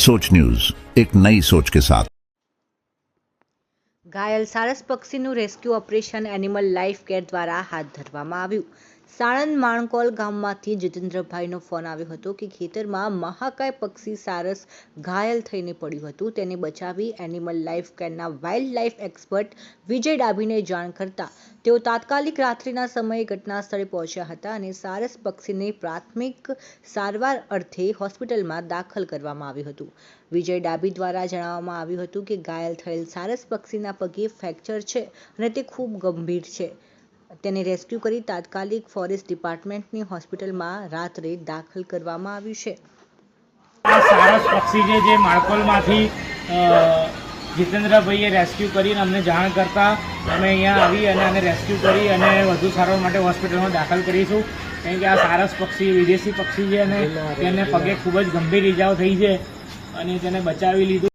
सोच न्यूज एक नई सोच के साथ ઘાયલ સારસ પક્ષીનું rescue operation animal life care દ્વારા હાથ ધરવામાં આવ્યું સાણંદ માણકોલ ગામમાંથી જીતેન્દ્રભાઈનો ફોન આવ્યો હતો કે ખેતરમાં મહાકાય પક્ષી સારસ ઘાયલ થઈને પડ્યું હતું. તેને બચાવી એનિમલ લાઈફ કેરના વાઇલ્ડ લાઈફ એક્સપર્ટ વિજય ડાભીને જાણ કરતા તેઓ તાત્કાલિક રાત્રિના સમયે ઘટના સ્થળે પહોંચ્યા હતા અને સારસ પક્ષીને પ્રાથમિક સારવાર અર્થે હોસ્પિટલમાં દાખલ કરવામાં આવ્યું હતું. વિજય ડાબી દ્વારા જણાવવામાં આવ્યું હતું કે ઘાયલ થયેલ સારસ પક્ષીના પગે ફ્રેક્ચર છે અને તે ખૂબ ગંભીર છે. તેને રેસ્ક્યુ કરી તાત્કાલિક ફોરેસ્ટ ડિપાર્ટમેન્ટની હોસ્પિટલમાં રાત્રે દાખલ કરવામાં આવ્યું છે. આ સારસ પક્ષી છે જે માળકોલમાંથી જીતેન્દ્રભાઈએ રેસ્ક્યુ કરીને અમને જાણ કરતા અમે અહીંયા આવી અને આને રેસ્ક્યુ કરી અને વધુ સારવાર માટે હોસ્પિટલમાં દાખલ કરીશું. કારણ કે આ સારસ પક્ષી વિદેશી પક્ષી છે અને તેને પગે ખૂબ જ ગંભીર ઈજાઓ થઈ છે અને તેને બચાવી લીધું.